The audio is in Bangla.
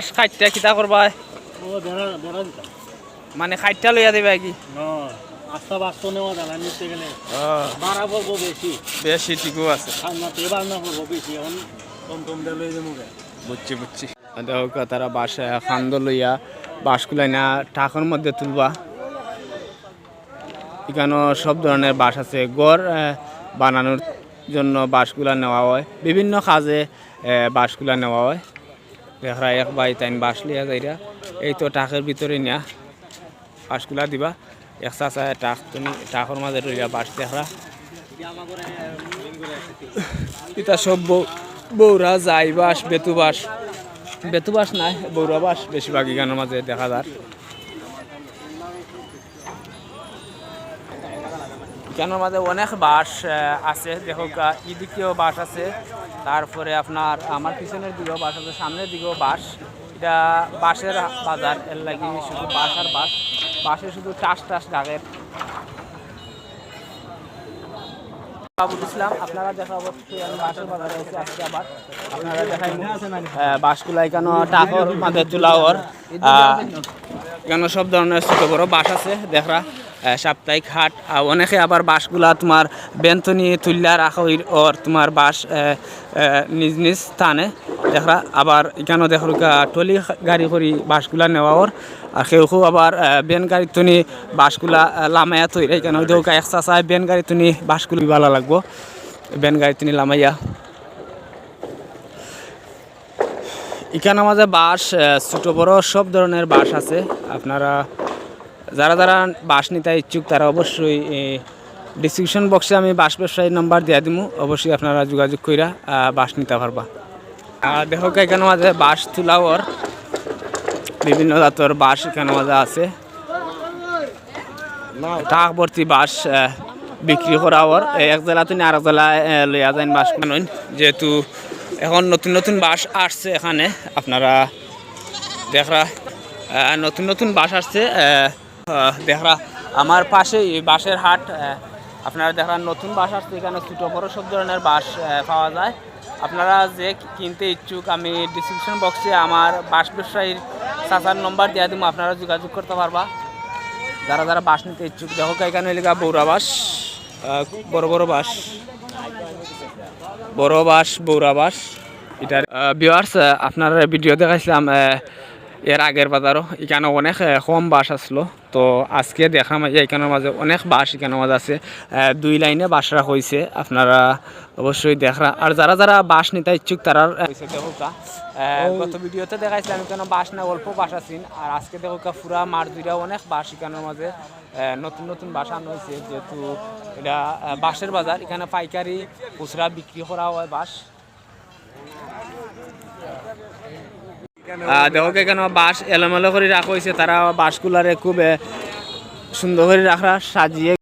বাস খাইটা কিতা করবা? মানে খাইটা লইয়া দিবা কি? বেশি বেশি ঠিকও আছে। বেশি যাব বুঝছি বুঝছি। দেখো তারা বাস খান্দ লইয়া বাসগুলাই না টাকার মধ্যে তুলবা। এখানে সব ধরনের বাস আছে। গড় আহ, বানানোর জন্য বাসগুলা নেওয়া হয়। বিভিন্ন কাজে আহ, বাসগুলা নেওয়া হয়। দেখা এক বাই তাইন বাঁশ লিয়া যাইরা, এই তো টাকের ভিতরে নিয়া বাসগুলা দিবা। এক চাচা টাক তুমি টাকর মাঝে রইয়া বাস দেখরা এটা সব বৌরা যাই বাস, বেতু বাস। বেতু বাস নাই, বৌরা বাস বেশিরভাগ গানের মাঝে দেখা যায় গানের মাঝে অনেক বাস আছে। দেখো এদিকেও বাস আছে। তারপরে আপনার আমার পিছনের দিকেও বাস আছে, সামনের দিকেও বাস এটা বাসের বাজার, এর লাগি শুধু বাস আর বাস বাসে শুধু টাস টাস ডাকের আপনারা দেখা অবশ্যই আমি বাসের বাজারে এসে বাসগুলা এখানে টাকর সব ধরনের ছোট বড় বাস আছে, দেখরা। সাপ্তাহিক হাট অনেকে আবার বাসগুলা তোমার বেন্তনি তুল্লা রাখা ওর তোমার আহ, নিজ নিজ স্থানে। দেখরা আবার এখানেও দেখো টলি গাড়ি করি বাসগুলা নেওয়া ওর। আর কেউ কেউ আবার বেন গাড়ি তুনি বাসগুলা লামাইয়া তৈরি। এখানে দেখা এক চাচায় বেন গাড়ি তুনি বাসগুলি ভালো লাগবো। বেন গাড়ি তুনি লামাইয়া। এখানে আমাদের বাস আহ, ছোট বড় সব ধরনের বাস আছে। আপনারা যারা যারা বাস নিতে ইচ্ছুক, তারা অবশ্যই ডিসক্রিপশন বক্সে আমি বাস ব্যবসায়ীর নাম্বার দিয়ে দিব অবশ্যই আপনারা যোগাযোগ কইরা বাস নিতে পারবা। আর দেখো এখানে মাঝে বাস তুলাওর বিভিন্ন জাতর বাস এখানে মাঝে আছে। টাক বাস বিক্রি করা ওর এক জেলা তুমি আরেক জেলায় লইয়া যান বাস নইন যেহেতু এখন নতুন নতুন বাস আসছে এখানে, আপনারা দেখরা নতুন নতুন বাস আসছে দেখরা আমার পাশে এই বাসের হাট আপনারা দেখরা নতুন বাস আসছে, এখানে ছোটো বড় সব ধরনের বাস পাওয়া যায়। আপনারা যে কিনতে ইচ্ছুক, আমি ডিসক্রিপশন বক্সে আমার বাস ব্যবসায়ীর চাচার নম্বর দিয়ে দিব, আপনারা যোগাযোগ করতে পারবা। যারা যারা বাস নিতে ইচ্ছুক, দেখো এখানে এলাকা বৌরা বড় বড় বাস বড় বাস বৌরা এটার ভিওয়ার্স আপনার ভিডিও দেখাইছিলাম এর আগের বাজারও এখানে অনেক কম বাস আসলো। তো আজকে দেখা মাঝে এখানের মাঝে অনেক বাস এখানের মাঝে আছে। দুই লাইনে বাস রাখা হয়েছে আপনারা অবশ্যই দেখরা। আর যারা যারা বাস নিতে ইচ্ছুক, তারা গত ভিডিওতে দেখাইছিলাম, এখানে বাস না, অল্প বাস আছেন আর আজকে দেখো পুরা মার দুইটা অনেক বাস এখানের মাঝে নতুন নতুন বাস আনা হয়েছে যেহেতু এটা বাসের বাজার। এখানে পাইকারি খুচরা বিক্রি করা হয় বাস। দেখো কেন বাস এলোমেলো করে রাখা হয়েছে তারা বাসগুলারে খুব সুন্দর করে রাখা সাজিয়ে